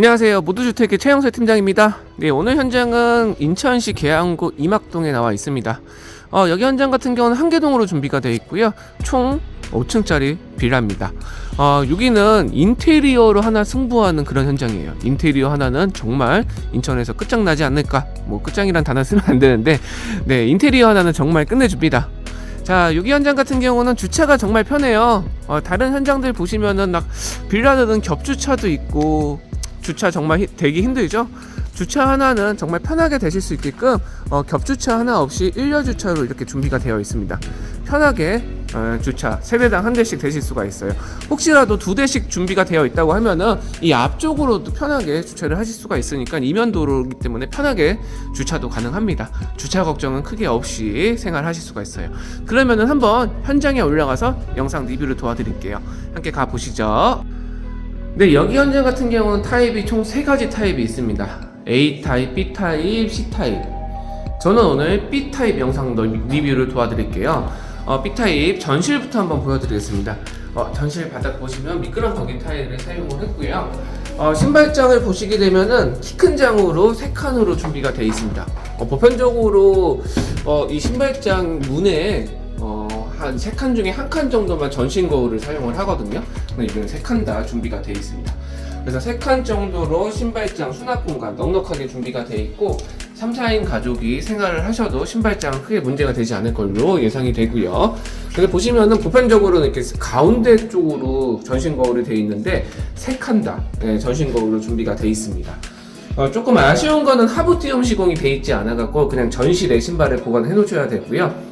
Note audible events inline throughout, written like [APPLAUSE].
안녕하세요. 모두주택의 최영세 팀장입니다. 네, 오늘 현장은 인천시 계양구 이막동에 나와 있습니다. 어, 여기 현장 같은 경우는 한 개동으로 준비가 되어 있고요. 총 5층짜리 빌라입니다. 어, 여기는 인테리어로 하나 승부하는 그런 현장이에요. 인테리어 하나는 정말 인천에서 끝장나지 않을까. 뭐 끝장이란 단어 쓰면 안 되는데, 네, 인테리어 하나는 정말 끝내줍니다. 자, 여기 현장 같은 경우는 주차가 정말 편해요. 어, 다른 현장들 보시면은 막 빌라들은 겹주차도 있고 주차 정말 히- 되기 힘들죠. 주차 하나는 정말 편하게 되실 수 있게끔 어, 겹주차 하나 없이 일렬 주차로 이렇게 준비가 되어 있습니다. 편하게 어, 주차 세대당 한 대씩 되실 수가 있어요. 혹시라도 두 대씩 준비가 되어 있다고 하면은 이 앞쪽으로도 편하게 주차를 하실 수가 있으니까 이면 도로이기 때문에 편하게 주차도 가능합니다. 주차 걱정은 크게 없이 생활하실 수가 있어요. 그러면은 한번 현장에 올라가서 영상 리뷰를 도와드릴게요. 함께 가 보시죠. 네, 여기 현장 같은 경우는 타입이 총 세 가지 타입이 있습니다. A 타입, B 타입, C 타입. 저는 오늘 B 타입 영상 너- 리뷰를 도와드릴게요. 어, B 타입 전실부터 한번 보여드리겠습니다. 어, 전실 바닥 보시면 미끄럼터기 타일을 사용을 했고요. 어, 신발장을 보시게 되면은 키 큰 장으로 세 칸으로 준비가 되어 있습니다. 어, 보편적으로 어, 이 신발장 문에 어, 한 세 칸 중에 한 칸 정도만 전신 거울을 사용을 하거든요. 이번엔 세칸 다 준비가 되어 있습니다. 그래서 세 칸 정도로 신발장 수납 공간 넉넉하게 준비가 되어 있고 3, 4인 가족이 생활을 하셔도 신발장은 크게 문제가 되지 않을 걸로 예상이 되고요. 근데 보시면은 보편적으로는 이렇게 가운데 쪽으로 전신 거울이 되어 있는데 세 칸 다 전신 거울로 준비가 되어 있습니다. 어, 조금 아쉬운 거는 하부티움 시공이 되어 있지 않아 갖고 그냥 전실에 신발을 보관해 놓으셔야 되고요.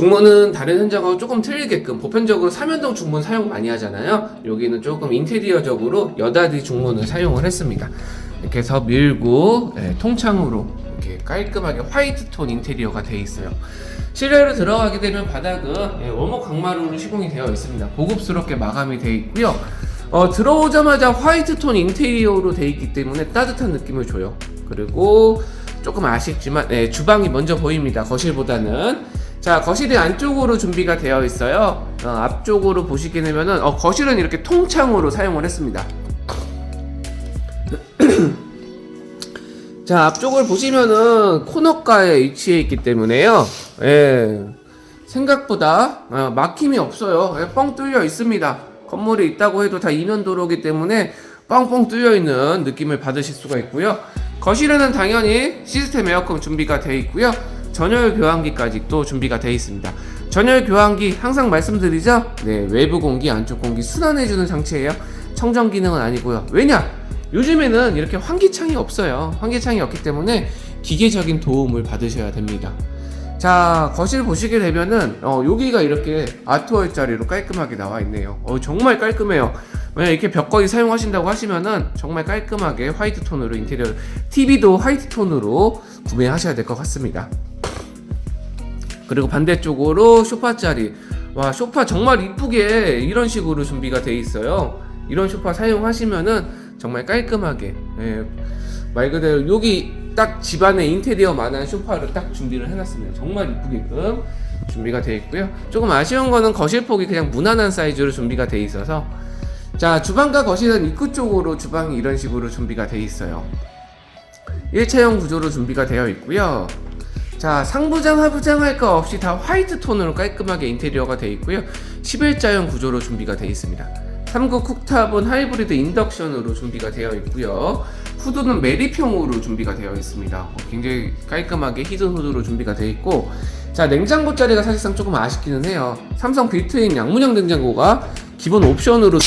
중문은 다른 현장하고 조금 틀리게끔 보편적으로 삼연동 중문 사용 많이 하잖아요. 여기는 조금 인테리어적으로 여다디 중문을 사용을 했습니다. 이렇게 해서 밀고 예, 통창으로 이렇게 깔끔하게 화이트 톤 인테리어가 되어 있어요. 실내로 들어가게 되면 바닥은 예, 원목 강마루로 시공이 되어 있습니다. 고급스럽게 마감이 되어 있고요. 어, 들어오자마자 화이트 톤 인테리어로 되어 있기 때문에 따뜻한 느낌을 줘요. 그리고 조금 아쉽지만 네, 주방이 먼저 보입니다. 거실보다는 자 거실이 안쪽으로 준비가 되어 있어요. 어, 앞쪽으로 보시게 되면은 어, 거실은 이렇게 통창으로 사용을 했습니다. [CLEARS THROAT] 자 앞쪽을 보시면은 코너가에 위치해 있기 때문에요. 예, 생각보다 어, 막힘이 없어요. 예, 뻥 뚫려 있습니다. 건물이 있다고 해도 다 이면도로기 때문에 뻥뻥 뚫려 있는 느낌을 받으실 수가 있고요. 거실에는 당연히 시스템 에어컨 준비가 되어 있고요. 전열 교환기까지 또 준비가 되어 있습니다. 전열 교환기 항상 말씀드리죠. 네, 외부 공기, 안쪽 공기 순환해주는 장치예요. 청정 기능은 아니고요. 왜냐? 요즘에는 이렇게 환기창이 없어요. 환기창이 없기 때문에 기계적인 도움을 받으셔야 됩니다. 자, 거실 보시게 되면은, 어, 여기가 이렇게 아트월 자리로 깔끔하게 나와 있네요. 어, 정말 깔끔해요. 만약 이렇게 벽걸이 사용하신다고 하시면은 정말 깔끔하게 화이트 톤으로 인테리어, TV도 화이트 톤으로 구매하셔야 될 것 같습니다. 그리고 반대쪽으로 소파 자리. 와, 소파 정말 이쁘게 이런 식으로 준비가 돼 있어요. 이런 소파 사용하시면은 정말 깔끔하게, 예, 말 그대로 여기 딱 집안에 인테리어만한 소파를 딱 준비를 해놨습니다. 정말 이쁘게끔 준비가 되어 있고요. 조금 아쉬운 거는 거실 폭이 그냥 무난한 사이즈로 준비가 되어 있어서 자 주방과 거실은 입구 쪽으로 주방이 이런 식으로 준비가 되어 있어요. 일체형 구조로 준비가 되어 있고요. 자 상부장 하부장 할 거 없이 다 화이트 톤으로 깔끔하게 인테리어가 되어 있고요. 11자형 구조로 준비가 되어 있습니다. 3구 쿡탑은 하이브리드 인덕션으로 준비가 되어 있고요. 후드는 메리평으로 준비가 되어 있습니다. 어, 굉장히 깔끔하게 히든 후드로 준비가 되어 있고 자 냉장고 자리가 사실상 조금 아쉽기는 해요. 삼성 빌트인 양문형 냉장고가 기본 옵션으로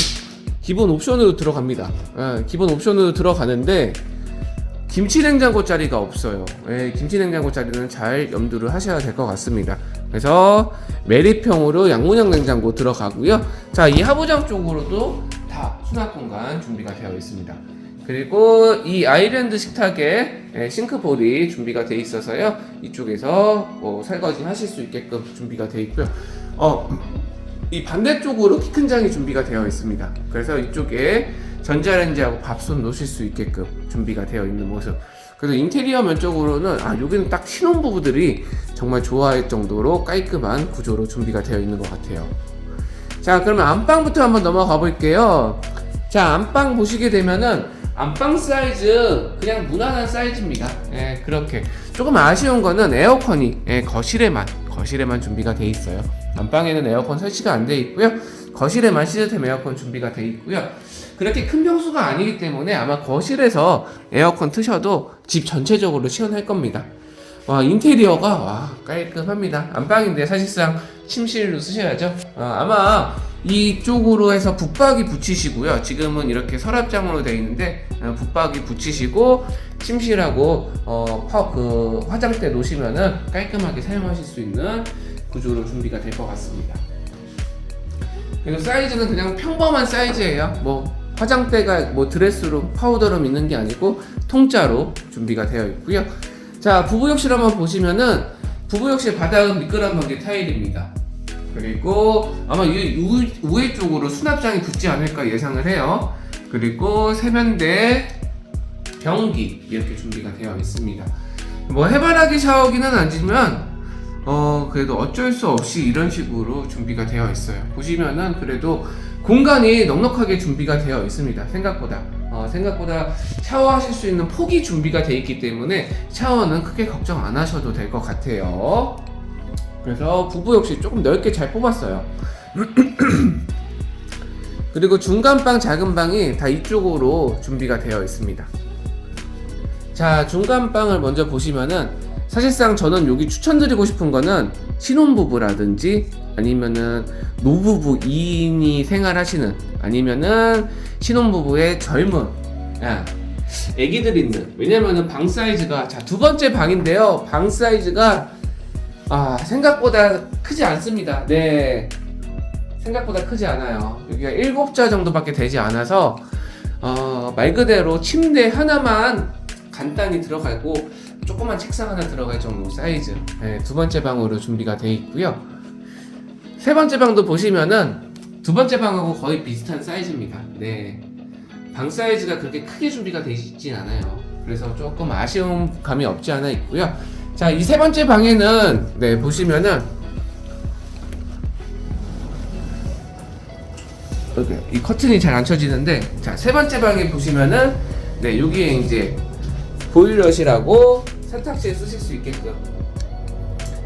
기본 옵션으로 들어갑니다. 예, 기본 옵션으로 들어가는데 김치 냉장고 자리가 없어요. 예, 김치 냉장고 자리는 잘 염두를 하셔야 될 것 같습니다. 그래서 메리평으로 양문형 냉장고 들어가고요. 자, 이 하부장 쪽으로도 다 수납 공간 준비가 되어 있습니다. 그리고 이 아일랜드 식탁에 예, 싱크볼이 준비가 되어 있어서요. 이쪽에서 뭐 설거지 하실 수 있게끔 준비가 되어 있고요. 어, 이 반대쪽으로 키 큰 장이 준비가 되어 있습니다. 그래서 이쪽에 전자레인지하고 밥솥 놓으실 수 있게끔 준비가 되어 있는 모습. 그래서 인테리어 면적으로는 아 여기는 딱 신혼부부들이 정말 좋아할 정도로 깔끔한 구조로 준비가 되어 있는 것 같아요. 자 그러면 안방부터 한번 넘어가 볼게요. 자 안방 보시게 되면은 안방 사이즈 그냥 무난한 사이즈입니다. 예, 그렇게 조금 아쉬운 거는 에어컨이 예, 거실에만 거실에만 준비가 돼 있어요. 안방에는 에어컨 설치가 안 돼 있고요. 거실에만 시스템 에어컨 준비가 돼 있고요. 그렇게 큰 평수가 아니기 때문에 아마 거실에서 에어컨 트셔도 집 전체적으로 시원할 겁니다. 와 인테리어가 와 깔끔합니다. 안방인데 사실상 침실로 쓰셔야죠. 아, 아마 이쪽으로 해서 붙박이 붙이시고요. 지금은 이렇게 서랍장으로 되어 있는데 어, 붙박이 붙이시고 침실하고 어, 파, 그 화장대 놓으시면은 깔끔하게 사용하실 수 있는 구조로 준비가 될 것 같습니다. 그리고 사이즈는 그냥 평범한 사이즈예요. 뭐 화장대가 뭐 드레스룸, 파우더룸 있는 게 아니고 통짜로 준비가 되어 있고요. 자 부부욕실 한번 보시면은 부부욕실 바닥은 미끄럼 방지 타일입니다. 그리고 아마 이 우- 우회 쪽으로 수납장이 붙지 않을까 예상을 해요. 그리고 세면대, 변기 이렇게 준비가 되어 있습니다. 뭐 해바라기 샤워기는 아니지만 어 그래도 어쩔 수 없이 이런 식으로 준비가 되어 있어요. 보시면은 그래도 공간이 넉넉하게 준비가 되어 있습니다. 생각보다 어, 생각보다 샤워하실 수 있는 폭이 준비가 되어 있기 때문에 샤워는 크게 걱정 안 하셔도 될 것 같아요. 그래서 부부 역시 조금 넓게 잘 뽑았어요. [CLEARS THROAT] 그리고 중간 방, 작은 방이 다 이쪽으로 준비가 되어 있습니다. 자, 중간 방을 먼저 보시면은 사실상 저는 여기 추천드리고 싶은 거는 신혼부부라든지 아니면은 노부부 2인이 생활하시는 아니면은 신혼부부의 젊은 야, 애기들 있는 왜냐면은 방 사이즈가 자 두 번째 방인데요. 방 사이즈가 아 생각보다 크지 않습니다. 네. 생각보다 크지 않아요. 여기가 7자 정도밖에 되지 않아서 어, 말 그대로 침대 하나만 간단히 들어가고 조그만 책상 하나 들어갈 정도 사이즈. 네, 두 번째 방으로 준비가 되어 있고요. 세 번째 방도 보시면은 두 번째 방하고 거의 비슷한 사이즈입니다. 네. 방 사이즈가 그렇게 크게 준비가 되어 있진 않아요. 그래서 조금 아쉬운 감이 없지 않아 있고요. 자 이 세 번째 방에는 네 보시면은 이렇게 이 커튼이 잘 안 쳐지는데 자 세 번째 방에 보시면은 네 여기에 이제 보일러실하고 세탁실 쓰실 수 있게끔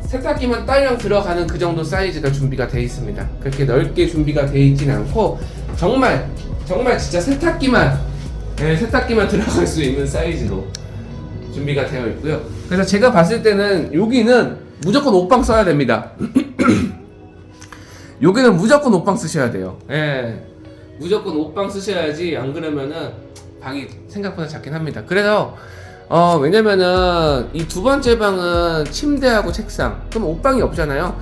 세탁기만 딸랑 들어가는 그 정도 사이즈가 준비가 되어 있습니다. 그렇게 넓게 준비가 되어 있진 않고 정말 정말 진짜 세탁기만 네, 세탁기만 들어갈 수 있는 사이즈로 준비가 되어 있고요. 그래서 제가 봤을 때는 여기는 무조건 옷방 써야 됩니다. [CLEARS THROAT] 여기는 무조건 옷방 쓰셔야 돼요. 예. 무조건 옷방 쓰셔야지 안 그러면은 방이 생각보다 작긴 합니다. 그래서 어 왜냐면은 이 두 번째 방은 침대하고 책상 그럼 옷방이 없잖아요.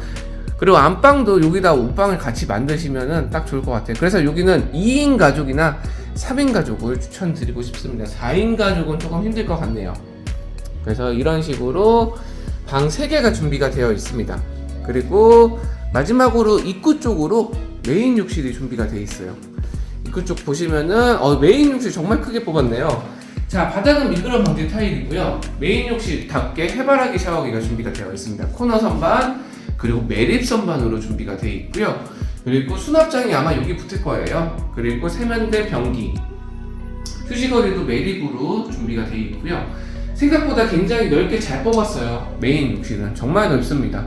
그리고 안방도 여기다 옷방을 같이 만드시면은 딱 좋을 것 같아요. 그래서 여기는 2인 가족이나 3인 가족을 추천드리고 싶습니다. 4인 가족은 조금 힘들 것 같네요. 그래서 이런 식으로 방 3개가 준비가 되어 있습니다. 그리고 마지막으로 입구 쪽으로 메인 욕실이 준비가 되어 있어요. 입구 쪽 보시면은 어, 메인 욕실 정말 크게 뽑았네요. 자 바닥은 미끄럼 방지 타일이고요. 메인 욕실답게 해바라기 샤워기가 준비가 되어 있습니다. 코너 선반 그리고 매립 선반으로 준비가 되어 있고요. 그리고 수납장이 아마 여기 붙을 거예요. 그리고 세면대 변기 휴지거리도 매립으로 준비가 되어 있고요. 생각보다 굉장히 넓게 잘 뽑았어요. 메인 욕실은 정말 넓습니다.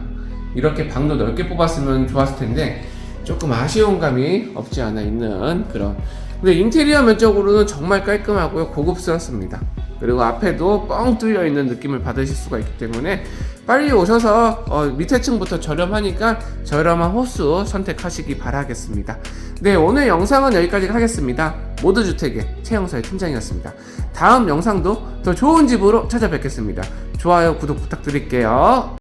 이렇게 방도 넓게 뽑았으면 좋았을 텐데 조금 아쉬운 감이 없지 않아 있는 그런. 근데 인테리어 면적으로는 정말 깔끔하고요 고급스럽습니다. 그리고 앞에도 뻥 뚫려 있는 느낌을 받으실 수가 있기 때문에 빨리 오셔서 어, 밑에 층부터 저렴하니까 저렴한 호수 선택하시기 바라겠습니다. 네 오늘 영상은 여기까지 하겠습니다. 모두주택의 최영서의 팀장이었습니다. 다음 영상도 더 좋은 집으로 찾아뵙겠습니다. 좋아요 구독 부탁드릴게요.